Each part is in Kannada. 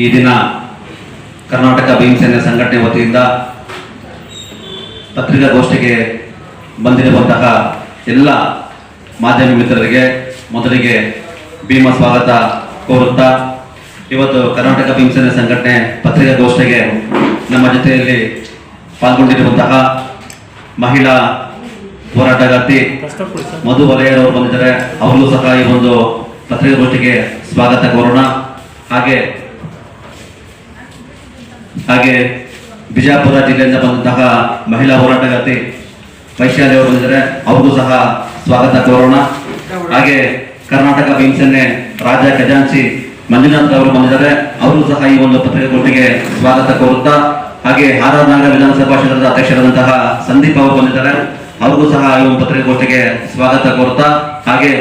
ಈ ದಿನ ಕರ್ನಾಟಕ ಭೀಮಸೇನೆ ಸಂಘಟನೆ ವತಿಯಿಂದ ಪತ್ರಿಕಾಗೋಷ್ಠಿಗೆ ಬಂದಿರುವಂತಹ ಎಲ್ಲ ಮಾಧ್ಯಮ ಮಿತ್ರರಿಗೆ ಮೊದಲಿಗೆ ಭೀಮ ಸ್ವಾಗತ ಕೋರುತ್ತಾ, ಇವತ್ತು ಕರ್ನಾಟಕ ಭೀಮಸೇನೆ ಸಂಘಟನೆ ಪತ್ರಿಕಾಗೋಷ್ಠಿಗೆ ನಮ್ಮ ಜೊತೆಯಲ್ಲಿ ಪಾಲ್ಗೊಂಡಿರುವಂತಹ ಮಹಿಳಾ ಹೋರಾಟಗಾರ್ತಿ ಮಧು ವಲಯರವರು ಬಂದಿದ್ದಾರೆ. ಅವರಿಗೂ ಸಹ ಈ ಒಂದು ಪತ್ರಿಕಾಗೋಷ್ಠಿಗೆ ಸ್ವಾಗತ ಕೋರೋಣ. ಹಾಗೆ ಹಾಗೆ ಬಿಜಾಪುರ ಜಿಲ್ಲೆಯಿಂದ ಬಂದಂತಹ ಮಹಿಳಾ ಹೋರಾಟಗಾರ್ತಿ ವೈಶಾಲಿ ಅವರು ಬಂದಿದ್ದಾರೆ. ಅವ್ರಿಗೂ ಸಹ ಸ್ವಾಗತ ಕೋರೋಣ. ಹಾಗೆ ಕರ್ನಾಟಕ ಭೀಮಸೇನೆ ರಾಜ ಖಜಾಂಚಿ ಮಂಜುನಾಥ್ ಅವರು ಬಂದಿದ್ದಾರೆ. ಅವರು ಸಹ ಈ ಒಂದು ಪತ್ರಿಕಾಗೋಷ್ಠಿಗೆ ಸ್ವಾಗತ ಕೋರುತ್ತಾ, ಹಾಗೆ ಆರ್ ನಗರ ವಿಧಾನಸಭಾ ಕ್ಷೇತ್ರದ ಅಧ್ಯಕ್ಷರಾದಂತಹ ಸಂದೀಪ್ ಅವರು ಬಂದಿದ್ದಾರೆ. ಅವ್ರಿಗೂ ಸಹ ಈ ಒಂದು ಪತ್ರಿಕಾಗೋಷ್ಠಿಗೆ ಸ್ವಾಗತ ಕೋರುತ್ತಾ, ಹಾಗೆ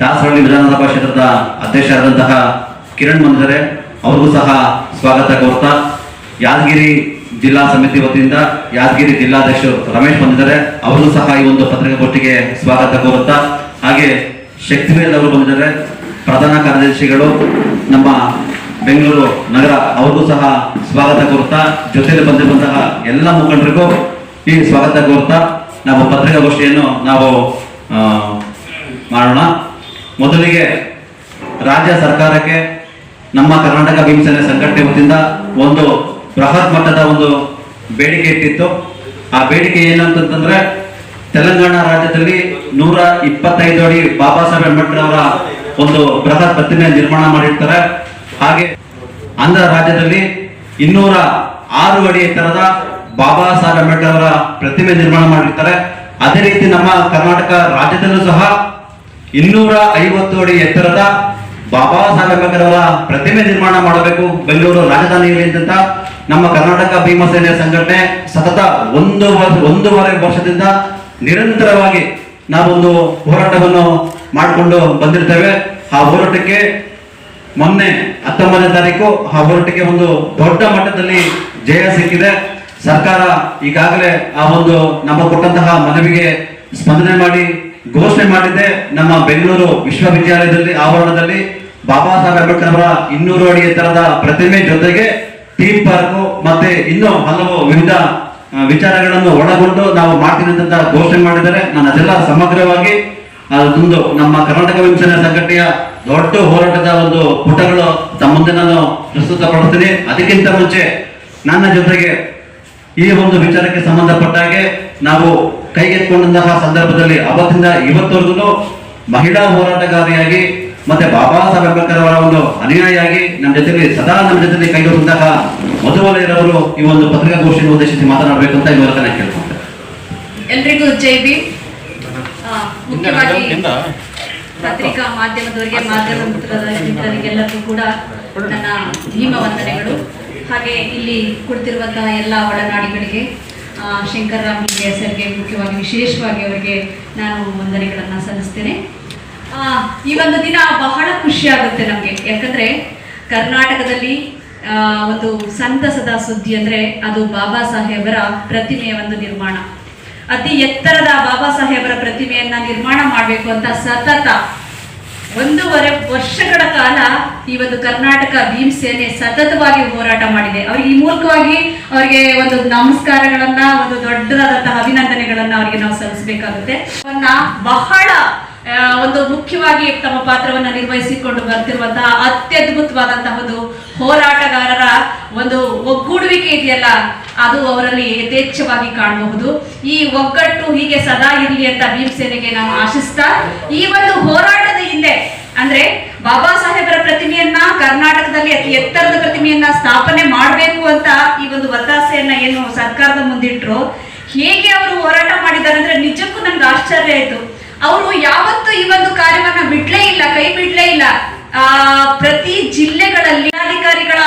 ದಾಸರಳ್ಳಿ ವಿಧಾನಸಭಾ ಕ್ಷೇತ್ರದ ಅಧ್ಯಕ್ಷರಾದಂತಹ ಕಿರಣ್ ಬಂದಿದ್ದಾರೆ. ಅವ್ರಿಗೂ ಸಹ ಸ್ವಾಗತ ಕೋರುತ್ತಾ. ಯಾದಗಿರಿ ಜಿಲ್ಲಾ ಸಮಿತಿ ವತಿಯಿಂದ ಯಾದಗಿರಿ ಜಿಲ್ಲಾಧ್ಯಕ್ಷರು ರಮೇಶ್ ಬಂದಿದ್ದಾರೆ. ಅವರು ಸಹ ಈ ಒಂದು ಪತ್ರಿಕಾಗೋಷ್ಠಿಗೆ ಸ್ವಾಗತ ಕೋರುತ್ತಾ, ಹಾಗೆ ಶಕ್ತಿವೇಲ್ ಅವರು ಬಂದಿದ್ದಾರೆ, ಪ್ರಧಾನ ಕಾರ್ಯದರ್ಶಿಗಳು, ನಮ್ಮ ಬೆಂಗಳೂರು ನಗರ ಅವ್ರಿಗೂ ಸಹ ಸ್ವಾಗತ ಕೋರುತ್ತಾ ಜೊತೆಯಲ್ಲಿ ಬಂದಿರುವಂತಹ ಎಲ್ಲ ಮುಖಂಡರಿಗೂ ಈ ಸ್ವಾಗತ ಕೋರುತ್ತಾ, ನಾವು ಪತ್ರಿಕಾಗೋಷ್ಠಿಯನ್ನು ನಾವು ಮಾಡೋಣ. ಮೊದಲಿಗೆ ರಾಜ್ಯ ಸರ್ಕಾರಕ್ಕೆ ನಮ್ಮ ಕರ್ನಾಟಕ ಭೀಮಸೇನೆ ಸಂಘಟನೆ ವತಿಯಿಂದ ಒಂದು ಬೃಹತ್ ಮಟ್ಟದ ಒಂದು ಬೇಡಿಕೆ ಇಟ್ಟಿತ್ತು. ಆ ಬೇಡಿಕೆ ಏನಂತಂತಂದ್ರೆ ತೆಲಂಗಾಣ ರಾಜ್ಯದಲ್ಲಿ ನೂರ ಇಪ್ಪತ್ತೈದು ಅಡಿ ಬಾಬಾ ಸಾಹೇಬ್ ಅಂಬೇಡ್ಕರ್ ಅವರ ಒಂದು ಬೃಹತ್ ಪ್ರತಿಮೆ ನಿರ್ಮಾಣ ಮಾಡಿರ್ತಾರೆ. ಹಾಗೆ ಆಂಧ್ರ ರಾಜ್ಯದಲ್ಲಿ ಇನ್ನೂರ ಆರು ಅಡಿ ಎತ್ತರದ ಬಾಬಾ ಸಾಹೇಬ್ ಅಂಬೇಡ್ಕರ್ ಅವರ ಪ್ರತಿಮೆ ನಿರ್ಮಾಣ ಮಾಡಿರ್ತಾರೆ. ಅದೇ ರೀತಿ ನಮ್ಮ ಕರ್ನಾಟಕ ರಾಜ್ಯದಲ್ಲೂ ಸಹ ಇನ್ನೂರ ಐವತ್ತು ಅಡಿ ಎತ್ತರದ ಬಾಬಾ ಸಾಹೇಬ್ ಅಂಬೇಡ್ಕರ್ ಪ್ರತಿಮೆ ನಿರ್ಮಾಣ ಮಾಡಬೇಕು. ಬೆಂಗಳೂರು ರಾಜಧಾನಿಯಲ್ಲಿ ಅಂತ ನಮ್ಮ ಕರ್ನಾಟಕ ಭೀಮಸೇನೆ ಸಂಘಟನೆ ಸತತ ಒಂದು ಒಂದೂವರೆ ವರ್ಷದಿಂದ ನಿರಂತರವಾಗಿ ನಾವೊಂದು ಹೋರಾಟವನ್ನು ಮಾಡಿಕೊಂಡು ಬಂದಿರ್ತೇವೆ. ಆ ಹೋರಾಟಕ್ಕೆ ಮೊನ್ನೆ ಹತ್ತೊಂಬತ್ತನೇ ತಾರೀಕು ಆ ಹೋರಾಟಕ್ಕೆ ಒಂದು ದೊಡ್ಡ ಮಟ್ಟದಲ್ಲಿ ಜಯ ಸಿಕ್ಕಿದೆ. ಸರ್ಕಾರ ಈಗಾಗಲೇ ಆ ಒಂದು ನಮ್ಮ ಕೊಟ್ಟಂತಹ ಮನವಿಗೆ ಸ್ಪಂದನೆ ಮಾಡಿ ಘೋಷಣೆ ಮಾಡಿದ್ದೆ. ನಮ್ಮ ಬೆಂಗಳೂರು ವಿಶ್ವವಿದ್ಯಾಲಯದಲ್ಲಿ, ಆವರಣದಲ್ಲಿ ಬಾಬಾ ಸಾಹೇಬ್ ಅಂಬೇಡ್ಕರ್ ಅವರ ಇನ್ನೂರು ಅಡಿ ಎತ್ತರದ ಪ್ರತಿಮೆ ಜೊತೆಗೆ ಥೀಮ್ ಪಾರ್ಕ್ ಮತ್ತೆ ಇನ್ನೂ ಹಲವು ವಿವಿಧ ವಿಚಾರಗಳನ್ನು ಒಳಗೊಂಡು ನಾವು ಮಾಡ್ತೀನಿ ಘೋಷಣೆ ಮಾಡಿದರೆ ನಾನು ಅದೆಲ್ಲ ಸಮಗ್ರವಾಗಿ ಅದೊಂದು ನಮ್ಮ ಕರ್ನಾಟಕ ವಿಮರ್ಶನೆ ಸಂಘಟನೆಯ ದೊಡ್ಡ ಹೋರಾಟದ ಒಂದು ಪುಟಗಳು ತಮ್ಮ ಮುಂದೆ ನಾನು ಪ್ರಸ್ತುತಪಡಿಸ್ತೀನಿ. ಅದಕ್ಕಿಂತ ಮುಂಚೆ ನನ್ನ ಜೊತೆಗೆ ಈ ಒಂದು ವಿಚಾರಕ್ಕೆ ಸಂಬಂಧಪಟ್ಟ ಹಾಗೆ ನಾವು ಕೈಗೆತ್ತಿಕೊಂಡಂತಹ ಸಂದರ್ಭದಲ್ಲಿ ಅವತ್ತಿಂದ ಇವತ್ತವರೆಗೂ ಮಹಿಳಾ ಹೋರಾಟಗಾರಿಯಾಗಿ ಮತ್ತೆ ಬಾಬಾ ಸಾಹೇಬ್ ಅಂಬೇಡ್ಕರ್ ಅವರ ಒಂದು ಅನುಯಾಯಿಯಾಗಿ ನಮ್ಮ ಜೊತೆಗೆ ಸದಾ ನಮ್ಮ ಜೊತೆಲಿ ಕೈಗೊಂಡಂತಹ ಮಧುವಲಯರವರು ಈ ಒಂದು ಪತ್ರಿಕಾಗೋಷ್ಠಿಯನ್ನು ಉದ್ದೇಶಿಸಿ ಮಾತನಾಡಬೇಕು ಅಂತ ಈ ಮೂಲಕ ನಾನು ಕೇಳ್ಕೊಂಡೆ ಎಲ್ರಿಗೂ ಜೈ ಬಿ ಆ, ಮುಖ್ಯವಾಗಿ ಪತ್ರಿಕಾ ಮಾಧ್ಯಮದವರಿಗೆ ಮಾಧ್ಯಮ ಮಿತ್ರರ ಮಿತ್ರರಿಗೆಲ್ಲರಿಗೂ ಕೂಡ ನನ್ನ ಭೀಮ ವಂದನೆಗಳು. ಹಾಗೆ ಇಲ್ಲಿ ಕುಳಿತಿರುವಂತಹ ಎಲ್ಲ ಒಡನಾಡಿಗಳಿಗೆ ಆ, ಶಂಕರ್ರಾಮ್ ಹೆಸರಿಗೆ ಸರ್ಗೆ ಮುಖ್ಯವಾಗಿ ವಿಶೇಷವಾಗಿ ಅವರಿಗೆ ನಾನು ವಂದನೆಗಳನ್ನು ಸಲ್ಲಿಸ್ತೇನೆ. ಈ ಒಂದು ದಿನ ಬಹಳ ಖುಷಿ ಆಗುತ್ತೆ ನಮಗೆ. ಯಾಕಂದ್ರೆ ಕರ್ನಾಟಕದಲ್ಲಿ ಒಂದು ಸಂತಸದ ಸುದ್ದಿ ಅಂದ್ರೆ ಅದು ಬಾಬಾ ಸಾಹೇಬರ ಪ್ರತಿಮೆಯ ಒಂದು ನಿರ್ಮಾಣ. ಅತಿ ಎತ್ತರದ ಬಾಬಾ ಸಾಹೇಬರ ಪ್ರತಿಮೆಯನ್ನ ನಿರ್ಮಾಣ ಮಾಡಬೇಕು ಅಂತ ಸತತ ಒಂದೂವರೆ ವರ್ಷಗಳ ಕಾಲ ಈ ಒಂದು ಕರ್ನಾಟಕ ಭೀಮ್ ಸೇನೆ ಸತತವಾಗಿ ಹೋರಾಟ ಮಾಡಿದೆ. ಅವರಿಗೆ ಈ ಮೂಲಕವಾಗಿ ಅವರಿಗೆ ಒಂದು ನಮಸ್ಕಾರಗಳನ್ನ, ಒಂದು ದೊಡ್ಡದಾದಂತಹ ಅಭಿನಂದನೆಗಳನ್ನ ಅವರಿಗೆ ನಾವು ಸಲ್ಲಿಸಬೇಕಾಗುತ್ತೆ. ಬಹಳ ಒಂದು ಮುಖ್ಯವಾಗಿ ತಮ್ಮ ಪಾತ್ರವನ್ನು ನಿರ್ವಹಿಸಿಕೊಂಡು ಬರ್ತಿರುವಂತಹ ಅತ್ಯದ್ಭುತವಾದಂತಹ ಒಂದು ಹೋರಾಟಗಾರರ ಒಂದು ಒಗ್ಗೂಡುವಿಕೆ ಇದೆಯಲ್ಲ, ಅದು ಅವರಲ್ಲಿ ಯಥೇಚ್ಛವಾಗಿ ಕಾಣಬಹುದು. ಈ ಒಗ್ಗಟ್ಟು ಹೀಗೆ ಸದಾ ಇರಲಿ ಅಂತ ಭೀಮಸೇನೆಗೆ ನಾನು ಆಶಿಸ್ತಾ, ಈ ಒಂದು ಹೋರಾಟದ ಹಿಂದೆ, ಅಂದ್ರೆ ಬಾಬಾ ಸಾಹೇಬರ ಪ್ರತಿಮೆಯನ್ನ ಕರ್ನಾಟಕದಲ್ಲಿ ಅತಿ ಎತ್ತರದ ಪ್ರತಿಮೆಯನ್ನ ಸ್ಥಾಪನೆ ಮಾಡಬೇಕು ಅಂತ ಈ ಒಂದು ಒತ್ತಾಸೆಯನ್ನ ಏನು ಸರ್ಕಾರದ ಮುಂದಿಟ್ರು, ಹೇಗೆ ಅವರು ಹೋರಾಟ ಮಾಡಿದ್ದಾರೆ ಅಂದ್ರೆ ನಿಜಕ್ಕೂ ನನ್ಗೆ ಆಶ್ಚರ್ಯ ಆಯ್ತು. ಅವರು ಯಾವತ್ತೂ ಈ ಒಂದು ಕಾರ್ಯವನ್ನ ಬಿಡ್ಲೇ ಇಲ್ಲ, ಕೈ ಬಿಡ್ಲೇ ಇಲ್ಲ. ಆ, ಪ್ರತಿ ಜಿಲ್ಲೆಗಳಲ್ಲಿ ಅಧಿಕಾರಿಗಳ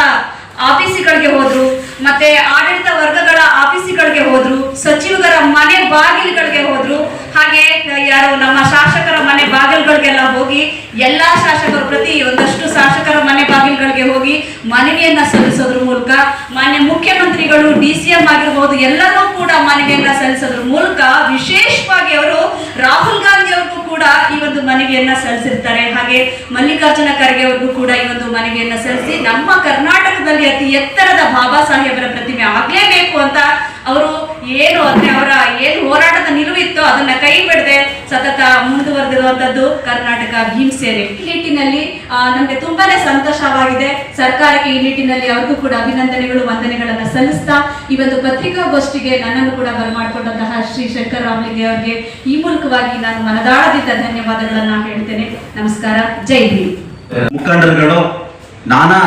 ಆಫೀಸುಗಳಿಗೆ ಹೋದ್ರು, ಮತ್ತೆ ಆಡಳಿತ ವರ್ಗಗಳ ಆಫೀಸುಗಳಿಗೆ ಹೋದ್ರು, ಸಚಿವರ ಮನೆ ಬಾಗಿಲುಗಳಿಗೆ ಹೋದ್ರು ಹಾಗೆ ಯಾರು ನಮ್ಮ ಶಾಸಕರ ಮನೆ ಬಾಗಿಲುಗಳಿಗೆಲ್ಲ ಹೋಗಿ, ಎಲ್ಲಾ ಶಾಸಕರು ಪ್ರತಿ ಒಂದಷ್ಟು ಶಾಸಕರ ಮನೆ ಬಾಗಿಲುಗಳಿಗೆ ಹೋಗಿ ಮನವಿಯನ್ನ ಸಲ್ಲಿಸೋದ್ರ ಮೂಲಕ, ಮಾನ್ಯ ಮುಖ್ಯಮಂತ್ರಿಗಳು, ಡಿ ಸಿ ಎಂ ಆಗಿರ್ಬೋದು, ಎಲ್ಲರೂ ಕೂಡ ಮನವಿಯನ್ನ ಸಲ್ಲಿಸೋದ್ರ ಮೂಲಕ ವಿಶೇಷವಾಗಿ ಅವರು ರಾಹುಲ್ ಗಾಂಧಿ ಅವ್ರಿಗೂ ಕೂಡ ಈ ಒಂದು ಮನವಿಯನ್ನ ಸಲ್ಲಿಸಿರ್ತಾರೆ. ಹಾಗೆ ಮಲ್ಲಿಕಾರ್ಜುನ ಖರ್ಗೆ ಅವ್ರಿಗೂ ಕೂಡ ಈ ಒಂದು ಮನವಿಯನ್ನ ಸಲ್ಲಿಸಿ ನಮ್ಮ ಕರ್ನಾಟಕದಲ್ಲಿ ಅತಿ ಎತ್ತರದ ಬಾಬಾ ಸಾಹೇಬರ ಪ್ರತಿಮೆ ಆಗ್ಲೇಬೇಕು ಅಂತ ಅವರು ಏನು ಅಂದ್ರೆ ಅವರ ಏನು ಹೋರಾಟದ ನಿಲುವಿತ್ತೋ ಅದನ್ನ ಕೈ ಬಿಡದೆ ಸತತ ಮುಂದುವರೆದಿರುವಂತದ್ದು ಕರ್ನಾಟಕ ಭೀಮಸೇನೆ ಈ ನಿಟ್ಟಿನಲ್ಲಿ ನಮ್ಗೆ ತುಂಬಾನೇ ಸಂತೋಷವಾಗಿದೆ. ಸರ್ಕಾರಕ್ಕೆ ಈ ನಿಟ್ಟಿನಲ್ಲಿ ಅವ್ರಿಗೂ ಕೂಡ ಅಭಿನಂದನೆಗಳು, ವಂದನೆಗಳನ್ನ ಸಲ್ಲಿಸ್ತಾ, ಈ ಒಂದು ಪತ್ರಿಕಾಗೋಷ್ಠಿಗೆ ನನ್ನನ್ನು ಕೂಡ ಬರಮಾಡಿಕೊಂಡಂತಹ ಶ್ರೀ ಶಂಕರ್ ರಾಮಲಿಂಗ ಅವರಿಗೆ ಈ ಮೂಲಕವಾಗಿ ನಾನು ಮನದಾಳದಿಂದ ಧನ್ಯವಾದಗಳನ್ನ ಹೇಳ್ತೇನೆ. ನಮಸ್ಕಾರ. ಜೈ ಹಿಂದ್ ಮುಖಂಡರುಗಳು, ನಾನಾ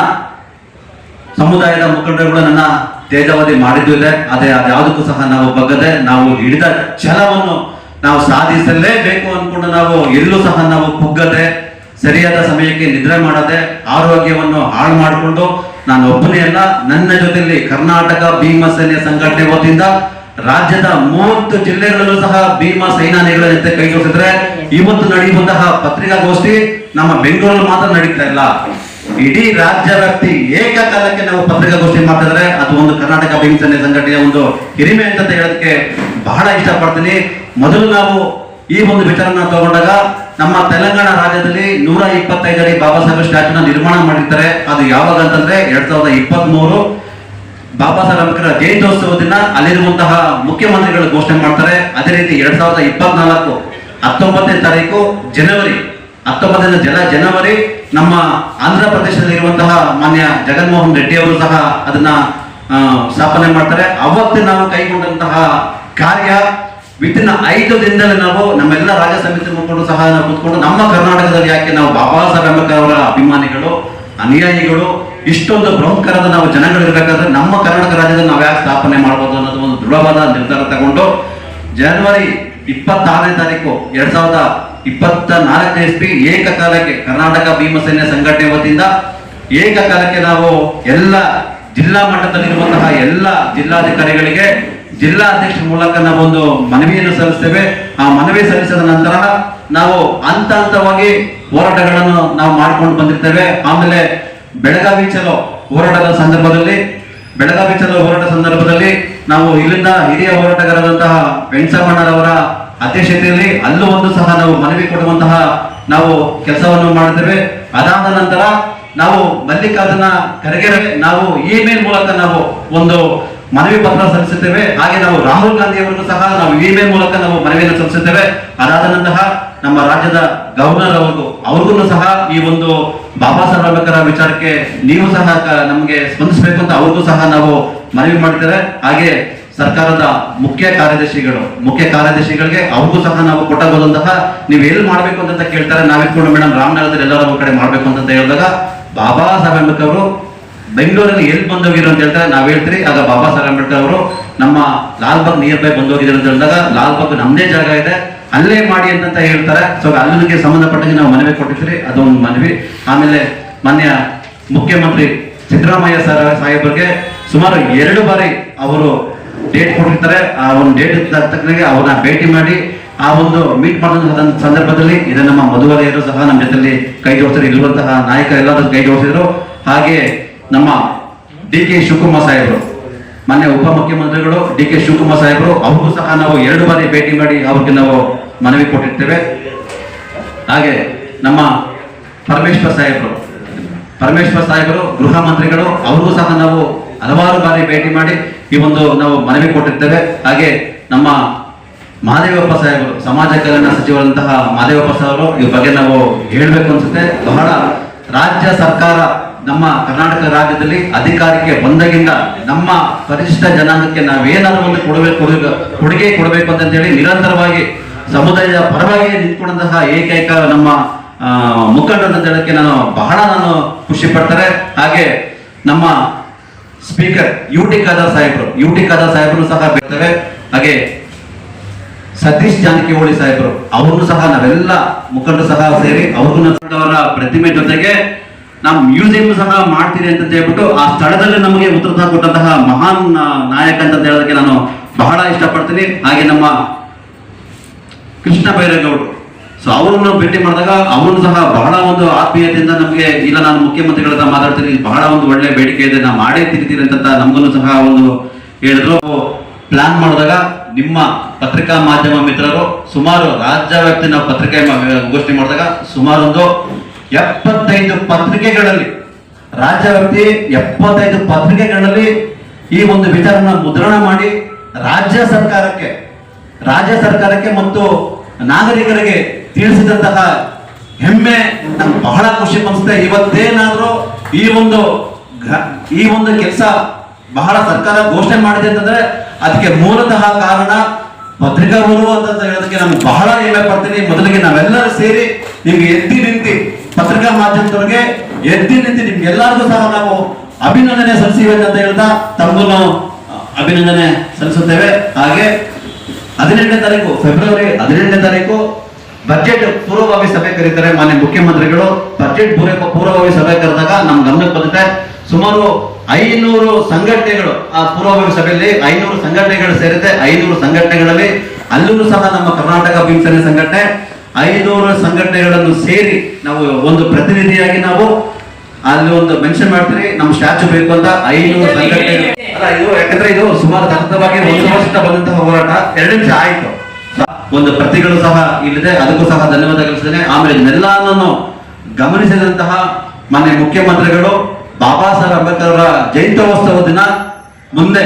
ಸಮುದಾಯದ ಮುಖಂಡರುಗಳು ನನ್ನ ತೇಜಾವಧಿ ಮಾಡಿದ್ದು ಇದೆ. ಅದೇ, ಅದ್ಯಾವುದಕ್ಕೂ ಸಹ ನಾವು ಬಗ್ಗದೆ ನಾವು ಹಿಡಿದ ಛಲವನ್ನು ನಾವು ಸಾಧಿಸಲೇಬೇಕು ಅನ್ಕೊಂಡು ನಾವು ಎಲ್ಲೂ ಸಹ ನಾವು ಕುಗ್ಗದೆ, ಸರಿಯಾದ ಸಮಯಕ್ಕೆ ನಿದ್ರೆ ಮಾಡದೆ, ಆರೋಗ್ಯವನ್ನು ಹಾಳು ಮಾಡಿಕೊಂಡು, ನಾನು ಒಬ್ಬನೇ ಅಲ್ಲ, ನನ್ನ ಜೊತೆಯಲ್ಲಿ ಕರ್ನಾಟಕ ಭೀಮ ಸೇನೆ ಸಂಘಟನೆ ವತಿಯಿಂದ ರಾಜ್ಯದ ಮೂವತ್ತು ಜಿಲ್ಲೆಗಳಲ್ಲೂ ಸಹ ಭೀಮ ಸೇನಾನಿಗಳ ಜೊತೆ ಕೈ ಜೋಡಿಸಿದ್ರೆ, ಇವತ್ತು ನಡೆಯುವಂತಹ ಪತ್ರಿಕಾಗೋಷ್ಠಿ ನಮ್ಮ ಬೆಂಗಳೂರಲ್ಲಿ ಮಾತ್ರ ನಡೀತಾ ಇಲ್ಲ. ಇಡೀ ರಾಜ್ಯ ವ್ಯಾಪ್ತಿ ಏಕಕಾಲಕ್ಕೆ ನಾವು ಪತ್ರಿಕಾಗೋಷ್ಠಿ ಮಾಡ್ತಿದ್ರೆ, ಅದು ಒಂದು ಕರ್ನಾಟಕ ಭೀಮ ಸಂಘಟನೆಯ ಒಂದು ಹಿರಿಮೆ ಅಂತ ಹೇಳೋದಕ್ಕೆ ಬಹಳ ಇಷ್ಟಪಡ್ತೀನಿ. ಮೊದಲು ನಾವು ಈ ಒಂದು ವಿಚಾರನ ತಗೊಂಡಾಗ ನಮ್ಮ ತೆಲಂಗಾಣ ರಾಜ್ಯದಲ್ಲಿ ನೂರ ಇಪ್ಪತ್ತೈದನೇ ಬಾಬಾ ಸಾಹೇಬ್ ಸ್ಟ್ಯಾಚ್ಯೂನ ನಿರ್ಮಾಣ ಮಾಡಿರ್ತಾರೆ. ಅದು ಯಾವಾಗ ಅಂತಂದ್ರೆ ಎರಡ್ ಸಾವಿರದ ಇಪ್ಪತ್ತ್ ಮೂರು ಬಾಬಾ ಸಾಹೇಬ್ ಜಯಂತ್ಯೋತ್ಸವ ದಿನ ಅಲ್ಲಿರುವಂತಹ ಮುಖ್ಯಮಂತ್ರಿಗಳು ಘೋಷಣೆ ಮಾಡ್ತಾರೆ. ಅದೇ ರೀತಿ ಎರಡ್ ಸಾವಿರದ ಇಪ್ಪತ್ನಾಲ್ಕು ಹತ್ತೊಂಬತ್ತನೇ ತಾರೀಕು ಜನವರಿ. ಹತ್ತೊಂಬತ್ತನೇ ಜನ ಜನವರಿ ನಮ್ಮ ಆಂಧ್ರ ಪ್ರದೇಶದಲ್ಲಿ ಇರುವಂತಹ ಮಾನ್ಯ ಜಗನ್ಮೋಹನ್ ರೆಡ್ಡಿ ಅವರು ಸಹ ಅದನ್ನ ಸ್ಥಾಪನೆ ಮಾಡ್ತಾರೆ. ಅವತ್ತು ನಾವು ಕೈಗೊಂಡಂತಹ ಕಾರ್ಯ ವಿತಿನ್ ಐದು ದಿನದಲ್ಲಿ ನಾವು ನಮ್ಮೆಲ್ಲ ರಾಜ್ಯ ಸಮಿತಿ ಮುಖಂಡರು ಸಹ ನಾವು ಕೂತ್ಕೊಂಡು ನಮ್ಮ ಕರ್ನಾಟಕದಲ್ಲಿ ಯಾಕೆ ನಾವು ಬಾಬಾ ಸಾಹೇಬ್ ಅಂಬೇಡ್ಕರ್ ಅವರ ಅಭಿಮಾನಿಗಳು, ಅನುಯಾಯಿಗಳು, ಇಷ್ಟೊಂದು ಪ್ರಮುಖರಾದ ನಾವು ಜನಗಳು ಇರಬೇಕಾದ್ರೆ ನಮ್ಮ ಕರ್ನಾಟಕ ರಾಜ್ಯದಲ್ಲಿ ನಾವು ಯಾಕೆ ಸ್ಥಾಪನೆ ಮಾಡ್ಬೋದು ಅನ್ನೋದು ಒಂದು ದೃಢವಾದ ನಿರ್ಧಾರ ತಗೊಂಡು ಜನವರಿ ಇಪ್ಪತ್ತಾರನೇ ತಾರೀಕು ಎರಡ್ ಸಾವಿರದ ಇಪ್ಪತ್ತ ನಾಲ್ಕನೇ ಇಸ್ವಿ ಏಕಕಾಲಕ್ಕೆ ಕರ್ನಾಟಕ ಭೀಮಸೇನೆ ಸಂಘಟನೆ ವತಿಯಿಂದ ಏಕಕಾಲಕ್ಕೆ ನಾವು ಎಲ್ಲ ಜಿಲ್ಲಾ ಮಟ್ಟದಲ್ಲಿರುವಂತಹ ಎಲ್ಲ ಜಿಲ್ಲಾಧಿಕಾರಿಗಳಿಗೆ ಜಿಲ್ಲಾ ಅಧ್ಯಕ್ಷರ ಮೂಲಕ ನಾವೊಂದು ಮನವಿಯನ್ನು ಸಲ್ಲಿಸ್ತೇವೆ. ಆ ಮನವಿ ಸಲ್ಲಿಸಿದ ನಂತರ ನಾವು ಹಂತ ಹಂತವಾಗಿ ಹೋರಾಟಗಳನ್ನು ನಾವು ಮಾಡ್ಕೊಂಡು ಬಂದಿರ್ತೇವೆ. ಆಮೇಲೆ ಬೆಳಗಾವಿ ಚಲೋ ಹೋರಾಟದ ಸಂದರ್ಭದಲ್ಲಿ, ಬೆಳಗಾವಿ ಚಲೋ ಹೋರಾಟ ಸಂದರ್ಭದಲ್ಲಿ ನಾವು ಇಲ್ಲಿಂದ ಹಿರಿಯ ಹೋರಾಟಗಾರರಾದಂತಹ ವೆಂಕಟರಮಣ್ಣರವರ ಅಧ್ಯಕ್ಷತೆಯಲ್ಲಿ ಅಲ್ಲೂ ಒಂದು ಸಹ ನಾವು ಮನವಿ ಕೊಡುವಂತಹ ನಾವು ಕೆಲಸವನ್ನು ಮಾಡುತ್ತೇವೆ ಅದಾದ ನಂತರ ನಾವು ಮಲ್ಲಿಕಾರ್ಜುನ ಖರ್ಗೆ ನಾವು ಇಮೇಲ್ ಮೂಲಕ ನಾವು ಒಂದು ಮನವಿ ಪತ್ರ ಸಲ್ಲಿಸುತ್ತೇವೆ. ಹಾಗೆ ನಾವು ರಾಹುಲ್ ಗಾಂಧಿ ಅವರಿಗೂ ಸಹ ನಾವು ಇಮೇಲ್ ಮೂಲಕ ನಾವು ಮನವಿಯನ್ನು ಸಲ್ಲಿಸುತ್ತೇವೆ. ಅದಾದ ನಮ್ಮ ರಾಜ್ಯದ ಗವರ್ನರ್ ಅವರು ಅವ್ರಿಗೂ ಸಹ ಈ ಒಂದು ಬಾಬಾ ಸಾಹೇಬ್ ಅಂಬೇಡ್ಕರ್ ವಿಚಾರಕ್ಕೆ ನೀವು ಸಹ ನಮಗೆ ಸ್ಪಂದಿಸಬೇಕು ಅಂತ ಅವ್ರಿಗೂ ಸಹ ನಾವು ಮನವಿ ಮಾಡ್ತೇವೆ. ಹಾಗೆ ಸರ್ಕಾರದ ಮುಖ್ಯ ಕಾರ್ಯದರ್ಶಿಗಳು, ಮುಖ್ಯ ಕಾರ್ಯದರ್ಶಿಗಳಿಗೆ ಅವ್ರಿಗೂ ಸಹ ನಾವು ಕೊಟ್ಟಾಗೋದಂತಹ ನೀವು ಎಲ್ಲಿ ಮಾಡ್ಬೇಕು ಅಂತ ಕೇಳ್ತಾರೆ. ನಾವಿಟ್ಕೊಂಡು ಮೇಡಮ್ ರಾಮನಗರದಲ್ಲಿ ಎಲ್ಲರೂ ಕಡೆ ಮಾಡ್ಬೇಕು ಅಂತ ಹೇಳಿದಾಗ, ಬಾಬಾ ಸಾಹೇಬ್ ಅಂಬೇಡ್ಕರ್ ಅವರು ಬೆಂಗಳೂರಲ್ಲಿ ಎಲ್ಲಿ ಬಂದೋಗಿರು ಅಂತ ಹೇಳ್ತಾರೆ, ನಾವು ಹೇಳ್ತೀರಿ, ಆಗ ಬಾಬಾ ಸಾಹೇಬ್ ಅಂಬೇಡ್ಕರ್ ಅವರು ನಮ್ಮ ಲಾಲ್ಬಾಗ್ ನಿಯರ್ ಬೈ ಬಂದೋಗಿದ್ರು ಅಂತ ಹೇಳಿದಾಗ, ಲಾಲ್ಬಾಗ್ ನಮ್ದೇ ಜಾಗ ಇದೆ, ಅಲ್ಲೇ ಮಾಡಿ ಅಂತ ಹೇಳ್ತಾರೆ. ಸೊ ಅಲ್ಲಿಗೆ ಸಂಬಂಧಪಟ್ಟಂಗೆ ನಾವು ಮನವಿ ಕೊಟ್ಟಿದ್ರಿ ಅದೊಂದು ಮನವಿ. ಆಮೇಲೆ ಮಾನ್ಯ ಮುಖ್ಯಮಂತ್ರಿ ಸಿದ್ದರಾಮಯ್ಯ ಸರ್ ಸಾಹೇಬರಿಗೆ ಸುಮಾರು ಎರಡು ಬಾರಿ ಅವರು ಡೇಟ್ ಕೊಟ್ಟಿರ್ತಾರೆ. ಆ ಒಂದು ಡೇಟ್ ತಕ್ಕನಾಗೆ ಅವ್ರನ್ನ ಭೇಟಿ ಮಾಡಿ, ಆ ಒಂದು ಮೀಟ್ ಮಾಡಿದಂತಹ ಸಂದರ್ಭದಲ್ಲಿ ಇದನ್ನ ನಮ್ಮ ಮಧುವರೆಯರು ಸಹ ನಮ್ಮ ಜೊತೆಯಲ್ಲಿ ಕೈ ಜೋಡಿಸಿದ್ರು, ಇರುವಂತಹ ನಾಯಕ ಎಲ್ಲರೂ ಕೈ ಜೋಡಿಸಿದ್ರು. ಹಾಗೆ ನಮ್ಮ ಡಿ ಕೆ ಶಿವಕುಮಾರ್ ಸಾಹೇಬರು. ಮಾನ್ಯ ಉಪಮುಖ್ಯಮಂತ್ರಿಗಳು ಡಿ ಕೆ ಶಿವಕುಮಾರ್ ಸಾಹೇಬರು, ಅವ್ರಿಗೂ ಸಹ ನಾವು ಎರಡು ಬಾರಿ ಭೇಟಿ ಮಾಡಿ ಅವ್ರಿಗೆ ನಾವು ಮನವಿ ಕೊಟ್ಟಿರ್ತೇವೆ. ಹಾಗೆ ನಮ್ಮ ಪರಮೇಶ್ವರ್ ಸಾಹೇಬರು ಪರಮೇಶ್ವರ್ ಸಾಹೇಬರು, ಗೃಹ ಮಂತ್ರಿಗಳು, ಅವ್ರಿಗೂ ಸಹ ನಾವು ಹಲವಾರು ಬಾರಿ ಭೇಟಿ ಮಾಡಿ ಈ ಒಂದು ನಾವು ಮನವಿ ಕೊಟ್ಟಿರ್ತೇವೆ. ಹಾಗೆ ನಮ್ಮ ಮಹಾದೇವಪ್ಪ ಸಾಹೇಬರು, ಸಮಾಜ ಕಲ್ಯಾಣ ಸಚಿವರಂತಹ ಮಹಾದೇವಪ್ಪ ಸಾಹೇಬರು ಈ ಬಗ್ಗೆ ನಾವು ಹೇಳಬೇಕು ಅನ್ಸುತ್ತೆ. ಬಹಳ ರಾಜ್ಯ ಸರ್ಕಾರ ನಮ್ಮ ಕರ್ನಾಟಕ ರಾಜ್ಯದಲ್ಲಿ ಅಧಿಕಾರಕ್ಕೆ ಬಂದಾಗಿಂದ ನಮ್ಮ ಪರಿಶಿಷ್ಟ ಜನಾಂಗಕ್ಕೆ ನಾವೇನಾದ್ರೂ ಒಂದು ಕೊಡಬೇಕು ಕೊಡುಗೆ ಕೊಡಬೇಕು ಅಂತ ಹೇಳಿ ನಿರಂತರವಾಗಿ ಸಮುದಾಯದ ಪರವಾಗಿ ನಿಂತ್ಕೊಂಡಂತಹ ಏಕೈಕ ನಮ್ಮ ಮುಖಂಡ ಮುಖಂಡರು ಹೇಳಕ್ಕೆ ನಾನು ಬಹಳ ನಾನು ಖುಷಿ ಪಡ್ತಾರೆ. ಹಾಗೆ ನಮ್ಮ ಸ್ಪೀಕರ್ ಯು ಟಿ ಖಾದರ್ ಸಾಹೇಬರು ಯು ಟಿ ಖಾದರ್ ಸಾಹೇಬರು ಸಹ ಬೇಡ್ತೇವೆ ಹಾಗೆ ಸತೀಶ್ ಜಾನಕಿಹೊಳಿ ಸಾಹೇಬರು, ಅವ್ರನ್ನು ಸಹ ನಾವೆಲ್ಲ ಮುಖಂಡರು ಸಹ ಸೇರಿ ಅವ್ರಿಗೂ ಅವರ ಪ್ರತಿಮೆ ಜೊತೆಗೆ ನಾವು ಮ್ಯೂಸಿಯಂ ಸಹ ಮಾಡ್ತೀರಿ ಅಂತ ಹೇಳ್ಬಿಟ್ಟು ಆ ಸ್ಥಳದಲ್ಲಿ ನಮಗೆ ಉತ್ತರ ಕೊಟ್ಟಂತಹ ಮಹಾನ್ ನಾಯಕ ಅಂತ ಹೇಳೋದಕ್ಕೆ ನಾನು ಬಹಳ ಇಷ್ಟಪಡ್ತೀನಿ. ಹಾಗೆ ನಮ್ಮ ಕೃಷ್ಣ ಬೈರೇಗೌಡರು. ಸೊ ಅವರನ್ನು ಭೇಟಿ ಮಾಡಿದಾಗ ಅವರು ಸಹ ಬಹಳ ಒಂದು ಆತ್ಮೀಯತೆಯಿಂದ ನಮಗೆ, ಇಲ್ಲ ನಾನು ಮುಖ್ಯಮಂತ್ರಿಗಳ ಮಾತಾಡ್ತೀನಿ, ಬಹಳ ಒಂದು ಒಳ್ಳೆ ಬೇಡಿಕೆ ಇದೆ ನಾ ಮಾಡೇ ತಿಂತೀರಿ ಅಂತ ನಮಗೂ ಸಹ ಒಂದು ಹೇಳಿದ್ರು. ಪ್ಲಾನ್ ಮಾಡಿದಾಗ ನಿಮ್ಮ ಪತ್ರಿಕಾ ಮಾಧ್ಯಮ ಮಿತ್ರರು ಸುಮಾರು ರಾಜ್ಯ ವ್ಯಾಪ್ತಿ ನಾವು ಪತ್ರಿಕೆ ಗೋಷ್ಠಿ ಮಾಡಿದಾಗ ಸುಮಾರು ಒಂದು ಎಪ್ಪತ್ತೈದು ಪತ್ರಿಕೆಗಳಲ್ಲಿ, ರಾಜ್ಯವ್ಯಾಪಿ ಎಪ್ಪತ್ತೈದು ಪತ್ರಿಕೆಗಳಲ್ಲಿ ಈ ಒಂದು ವಿಚಾರನ ಮುದ್ರಣ ಮಾಡಿ ರಾಜ್ಯ ಸರ್ಕಾರಕ್ಕೆ ರಾಜ್ಯ ಸರ್ಕಾರಕ್ಕೆ ಮತ್ತು ನಾಗರಿಕರಿಗೆ ತಿಳಿಸಿದಂತಹ ಹೆಮ್ಮೆ ನಂಗೆ ಬಹಳ ಖುಷಿ ಅನಿಸುತ್ತೆ. ಇವತ್ತೇನಾದರೂ ಈ ಒಂದು ಈ ಒಂದು ಕೆಲಸ ಬಹಳ ಸರ್ಕಾರ ಘೋಷಣೆ ಮಾಡಿದೆ ಅಂತಂದ್ರೆ ಅದಕ್ಕೆ ಮೂಲತಃ ಕಾರಣ ಪತ್ರಿಕಾವರು ಅಂತ ಹೇಳೋದಕ್ಕೆ ನಮ್ಗೆ ಬಹಳ ಹೆಮ್ಮೆ ಪಡ್ತೀನಿ. ಮೊದಲಿಗೆ ನಾವೆಲ್ಲರೂ ಸೇರಿ ನಿಮ್ಗೆ ಎತ್ತಿ ನಿಂತಿ ಪತ್ರಿಕಾ ಮಾಧ್ಯಮದವರಿಗೆ ಎದ್ದಿ ನಿಂತು ನಿಮ್ಗೆಲ್ಲರಿಗೂ ಸಹ ನಾವು ಅಭಿನಂದನೆ ಸಲ್ಲಿಸಿವೆ ಅಂತ ಹೇಳ್ತಾ ತಮಗೂ ಅಭಿನಂದನೆ ಸಲ್ಲಿಸುತ್ತೇವೆ. ಹಾಗೆ ಹದಿನೆಂಟನೇ ತಾರೀಕು, ಫೆಬ್ರವರಿ ಹದಿನೆಂಟನೇ ತಾರೀಕು, ಬಜೆಟ್ ಪೂರ್ವಭಾವಿ ಸಭೆ ಕರೀತಾರೆ ಮಾನ್ಯ ಮುಖ್ಯಮಂತ್ರಿಗಳು. ಬಜೆಟ್ ಪೂರ್ವ, ಪೂರ್ವಭಾವಿ ಸಭೆ ಕರೆದಾಗ ನಮ್ ಗಮನಕ್ಕೆ ಬಂದಿದೆ, ಸುಮಾರು ಐನೂರು ಸಂಘಟನೆಗಳು, ಆ ಪೂರ್ವಭಾವಿ ಸಭೆಯಲ್ಲಿ ಐನೂರು ಸಂಘಟನೆಗಳು ಸೇರಿದೆ. ಐನೂರು ಸಂಘಟನೆಗಳಲ್ಲಿ ಅಲ್ಲೂ ಸಹ ನಮ್ಮ ಕರ್ನಾಟಕ ಭೀಮಸೇನೆ ಸಂಘಟನೆ ಐನೂರು ಸಂಘಟನೆಗಳನ್ನು ಸೇರಿ ನಾವು ಒಂದು ಪ್ರತಿನಿಧಿಯಾಗಿ ನಾವು ಅಲ್ಲಿ ಒಂದು ಮೆನ್ಷನ್ ಮಾಡ್ತೀರಿ ನಮ್ ಸ್ಟ್ಯಾಚು ಬೇಕು ಅಂತ ಐನೂರು ಸಂಘಟನೆಗಳು. ಅಲ್ಲ ಇದು ಯಾಕಂದ್ರೆ ಇದು ಸುಮಾರು ಸತತವಾಗಿ ಒಂದು ವರ್ಷದ ಬಂದಂತಹ ಹೋರಾಟ. ಎರಡು ನಿಮಿಷ ಆಯ್ತು. ಒಂದು ಪ್ರತಿಗಳು ಸಹ ಇಲ್ಲಿದೆ ಅದಕ್ಕೂ ಸಹ ಧನ್ಯವಾದ ಕಲಿಸ್ತೇನೆ ಆಮೇಲೆ ಇದನ್ನೆಲ್ಲವನ್ನು ಗಮನಿಸಿದಂತಹ ಮಾನ್ಯ ಮುಖ್ಯಮಂತ್ರಿಗಳು ಬಾಬಾ ಸಾಹೇಬ್ ಅಂಬೇಡ್ಕರ್ ಅವರ ಜಯಂತ್ಯೋತ್ಸವ ದಿನ ಮುಂದೆ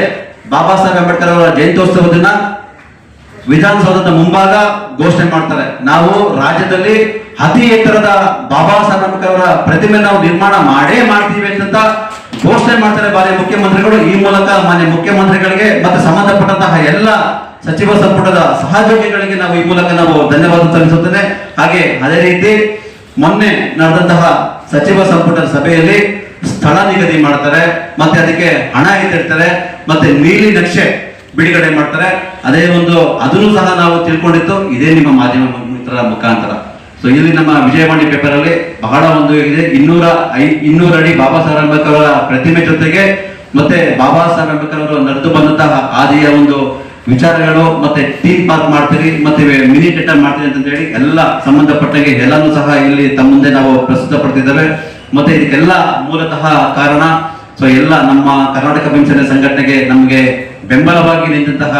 ಬಾಬಾ ಸಾಹೇಬ್ ಅಂಬೇಡ್ಕರ್ ಅವರ ಜಯಂತ್ಯೋತ್ಸವ ದಿನ ವಿಧಾನಸೌಧದ ಮುಂಭಾಗ ಘೋಷಣೆ ಮಾಡ್ತಾರೆ. ನಾವು ರಾಜ್ಯದಲ್ಲಿ ಅತಿ ಎತ್ತರದ ಬಾಬಾ ಸಾಹೇಬ್ ಅಂಬೇಡ್ಕರ್ ಪ್ರತಿಮೆ ನಾವು ನಿರ್ಮಾಣ ಮಾಡೇ ಮಾಡ್ತೀವಿ ಅಂತ ಘೋಷಣೆ ಮಾಡ್ತಾರೆ ಮಾನ್ಯ ಮುಖ್ಯಮಂತ್ರಿಗಳು. ಈ ಮೂಲಕ ಮಾನ್ಯ ಮುಖ್ಯಮಂತ್ರಿಗಳಿಗೆ ಮತ್ತೆ ಸಂಬಂಧಪಟ್ಟಂತಹ ಎಲ್ಲ ಸಚಿವ ಸಂಪುಟದ ಸಹಯೋಗಿಗಳಿಗೆ ನಾವು ಈ ಮೂಲಕ ನಾವು ಧನ್ಯವಾದ ಸಲ್ಲಿಸುತ್ತೇನೆ. ಹಾಗೆ ಅದೇ ರೀತಿ ಮೊನ್ನೆ ನಡೆದಂತಹ ಸಚಿವ ಸಂಪುಟದ ಸಭೆಯಲ್ಲಿ ಸ್ಥಳ ನಿಗದಿ ಮಾಡ್ತಾರೆ, ಮತ್ತೆ ಅದಕ್ಕೆ ಹಣ ಎತ್ತಿರ್ತಾರೆ ಮತ್ತೆ ನೀಲಿ ನಕ್ಷೆ ಬಿಡುಗಡೆ ಮಾಡ್ತಾರೆ. ಅದೇ ಒಂದು ಅದನ್ನು ಸಹ ನಾವು ತಿಳ್ಕೊಂಡಿತ್ತು ಇದೇ ನಿಮ್ಮ ಮಾಧ್ಯಮ ಮಿತ್ರರ ಮುಖಾಂತರ. ಸೊ ಇಲ್ಲಿ ನಮ್ಮ ವಿಜಯವಾಣಿ ಪೇಪರ್ ಅಲ್ಲಿ ಬಹಳ ಒಂದು ಇದೆ ಇನ್ನೂರ ಐ, ಇನ್ನೂರ ಅಡಿ ಬಾಬಾ ಸಾಹೇಬ್ ಅಂಬೇಡ್ಕರ್ ಅವರ ಪ್ರತಿಮೆ ಜೊತೆಗೆ ಮತ್ತೆ ಬಾಬಾ ಸಾಹೇಬ್ ಅಂಬೇಡ್ಕರ್ ಅವರು ನಡೆದು ಬಂದಂತಹ ಆದಿಯ ಒಂದು ವಿಚಾರಗಳು ಮತ್ತೆ ಟೀಮ್ ಪಾರ್ಕ್ ಮಾಡ್ತೀರಿ, ಮತ್ತೆ ಮಿನಿ ಥಿಯೇಟರ್ ಮಾಡ್ತೀರಿ ಅಂತ ಹೇಳಿ ಎಲ್ಲ ಸಂಬಂಧಪಟ್ಟಂಗೆ ಎಲ್ಲಾನು ಸಹ ಇಲ್ಲಿ ತಮ್ಮ ಮುಂದೆ ನಾವು ಪ್ರಸ್ತುತ ಪಡ್ತಿದ್ದೇವೆ. ಮತ್ತೆ ಇದಕ್ಕೆಲ್ಲ ಮೂಲತಃ ಕಾರಣ ಸೊ ಎಲ್ಲ ನಮ್ಮ ಕರ್ನಾಟಕ ಪಿಂಚಣಿ ಸಂಘಟನೆಗೆ ನಮಗೆ ಬೆಂಬಲವಾಗಿ ನಿಂತಹ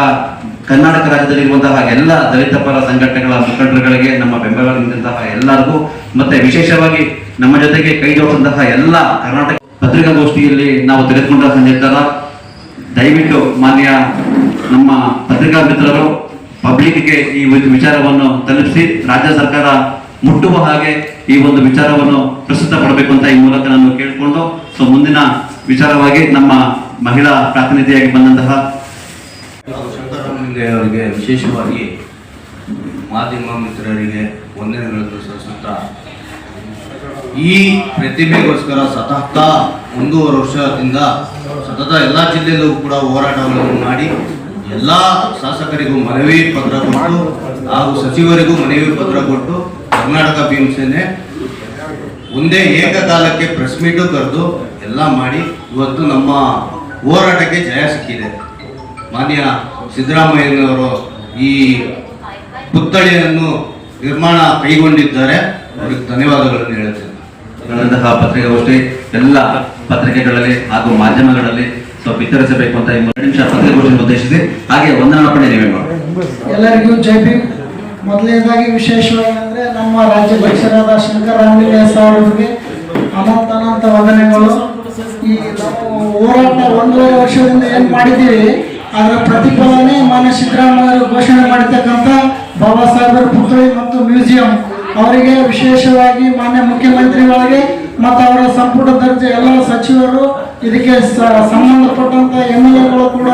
ಕರ್ನಾಟಕ ರಾಜ್ಯದಲ್ಲಿರುವಂತಹ ಎಲ್ಲ ದಲಿತ ಪರ ಸಂಘಟನೆಗಳ ಮುಖಂಡರುಗಳಿಗೆ, ನಮ್ಮ ಬೆಂಬಲ ನೀಡಿದಂತಹ ಎಲ್ಲರಿಗೂ, ಮತ್ತೆ ವಿಶೇಷವಾಗಿ ನಮ್ಮ ಜೊತೆಗೆ ಕೈ ಜೋಡಿಸಿದಂತಹ ಎಲ್ಲ ಕರ್ನಾಟಕ ಪತ್ರಿಕಾಗೋಷ್ಠಿಯಲ್ಲಿ ನಾವು ತೆಗೆದುಕೊಂಡ ನಿರ್ಧಾರ ದಯವಿಟ್ಟು ಮಾನ್ಯ ನಮ್ಮ ಪತ್ರಿಕಾ ಮಿತ್ರರು, ಪಬ್ಲಿಕ್ಗೆ ಈ ಒಂದು ವಿಚಾರವನ್ನು ತಲುಪಿಸಿ, ರಾಜ್ಯ ಸರ್ಕಾರ ಮುಟ್ಟುವ ಹಾಗೆ ಈ ಒಂದು ವಿಚಾರವನ್ನು ಪ್ರಸ್ತುತ ಪಡಬೇಕು ಅಂತ ಈ ಮೂಲಕ ನಾನು ಕೇಳಿಕೊಂಡು, ಸೊ ಮುಂದಿನ ವಿಚಾರವಾಗಿ ನಮ್ಮ ಮಹಿಳಾ ಪ್ರಾತಿನಿಧಿಯಾಗಿ ಬಂದಂತಹ ಅವರಿಗೆ ವಿಶೇಷವಾಗಿ ಮಾಧ್ಯಮ ಮಿತ್ರರಿಗೆ ವಂದನೆಗಳನ್ನು ಸಲ್ಲಿಸುತ್ತಾ ಈ ಪ್ರತಿಭೆಗೋಸ್ಕರ ಸತತ ಒಂದೂವರೆ ವರ್ಷದಿಂದ ಸತತ ಎಲ್ಲ ಜಿಲ್ಲೆಯಲ್ಲೂ ಕೂಡ ಹೋರಾಟವನ್ನು ಮಾಡಿ ಎಲ್ಲ ಶಾಸಕರಿಗೂ ಮನವಿ ಪತ್ರ ಕೊಟ್ಟು ಹಾಗೂ ಸಚಿವರಿಗೂ ಮನವಿ ಪತ್ರ ಕೊಟ್ಟು ಕರ್ನಾಟಕ ಭೀಮಸೇನೆ ಒಂದೇ ಏಕಕಾಲಕ್ಕೆ ಪ್ರೆಸ್ ಮೀಟು ಕರೆದು ಎಲ್ಲ ಮಾಡಿ ಇವತ್ತು ನಮ್ಮ ಹೋರಾಟಕ್ಕೆ ಜಯ ಸಿಕ್ಕಿದೆ. ಮಾನ್ಯ ಸಿದ್ದರಾಮಯ್ಯನವರು ಈ ಪುತ್ಥಳಿಯನ್ನು ನಿರ್ಮಾಣ ಕೈಗೊಂಡಿದ್ದಾರೆ. ಅವರಿಗೆ ಧನ್ಯವಾದಗಳನ್ನು ಹೇಳುತ್ತೇನೆ. ಪತ್ರಿಕೆಗೋಷ್ಠಿ ಎಲ್ಲ ಪತ್ರಿಕೆಗಳಲ್ಲಿ ಹಾಗೂ ಮಾಧ್ಯಮಗಳಲ್ಲಿ ಸ್ವಲ್ಪ ವಿತರಿಸಬೇಕು ಅಂತ ಎರಡು ನಿಮಿಷ ಪತ್ರಿಕಾಗೋಷ್ಠಿಯನ್ನು ಉದ್ದೇಶಿಸಿ. ಹಾಗೆ ವಂದನಾರ್ಪಣೆ ನೀವೇ ಮಾಡಿ ಎಲ್ಲರಿಗೂ ಜೈ ಭೀಮ್. ಮೊದಲನೇದಾಗಿ ವಿಶೇಷವಾಗಿ ನಮ್ಮ ರಾಜ್ಯಾಧ್ಯಕ್ಷರಾದ ಶಂಕರರಾಮಲಿಂಗಯ್ಯ ಸರ್ ಅವರಿಗೆ ಅನಂತ ಅನಂತ ವಂದನೆಗಳು. ಈ ನಾವು ಹೋರಾಟ ಒಂದೂವರೆ ವರ್ಷದಿಂದ ಏನು ಮಾಡಿದ್ದೀವಿ ಅದರ ಪ್ರತಿಫಲನೆ ಮಾನ್ಯ ಸಿದ್ದರಾಮಯ್ಯ ಅವರು ಘೋಷಣೆ ಮಾಡಿರ್ತಕ್ಕಂಥ ಬಾಬಾ ಸಾಹೇಬರ ಪುತ್ಥಳಿ ಮತ್ತು ಮ್ಯೂಸಿಯಂ. ಅವರಿಗೆ ವಿಶೇಷವಾಗಿ ಮಾನ್ಯ ಮುಖ್ಯಮಂತ್ರಿಗಳಿಗೆ ಮತ್ತು ಅವರ ಸಂಪುಟ ದರ್ಜೆ ಎಲ್ಲ ಸಚಿವರು ಇದಕ್ಕೆ ಸಂಬಂಧಪಟ್ಟಂತ ಎಂ ಎಲ್ ಎಗಳು ಕೂಡ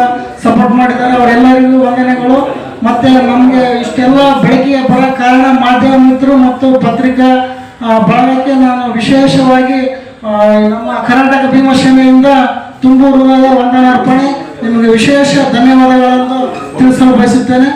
ಸಪೋರ್ಟ್ ಮಾಡಿದ್ದಾರೆ. ಅವರೆಲ್ಲರಿಗೂ ವಂದನೆಗಳು. ಮತ್ತೆ ನಮಗೆ ಇಷ್ಟೆಲ್ಲ ಬೆಳಕಿಗೆ ಬರೋ ಕಾರಣ ಮಾಧ್ಯಮ ಮಿತ್ರರು ಮತ್ತು ಪತ್ರಿಕಾ ಬಳಗಕ್ಕೆ ನಾನು ವಿಶೇಷವಾಗಿ ನಮ್ಮ ಕರ್ನಾಟಕ ಭೀಮಸೇನೆಯಿಂದ ತುಂಬು ಹೃದಯದ ವಂದನಾರ್ಪಣೆ. ನಿಮಗೆ ವಿಶೇಷ ಧನ್ಯವಾದಗಳನ್ನು ತಿಳಿಸಲು ಬಯಸುತ್ತೇನೆ.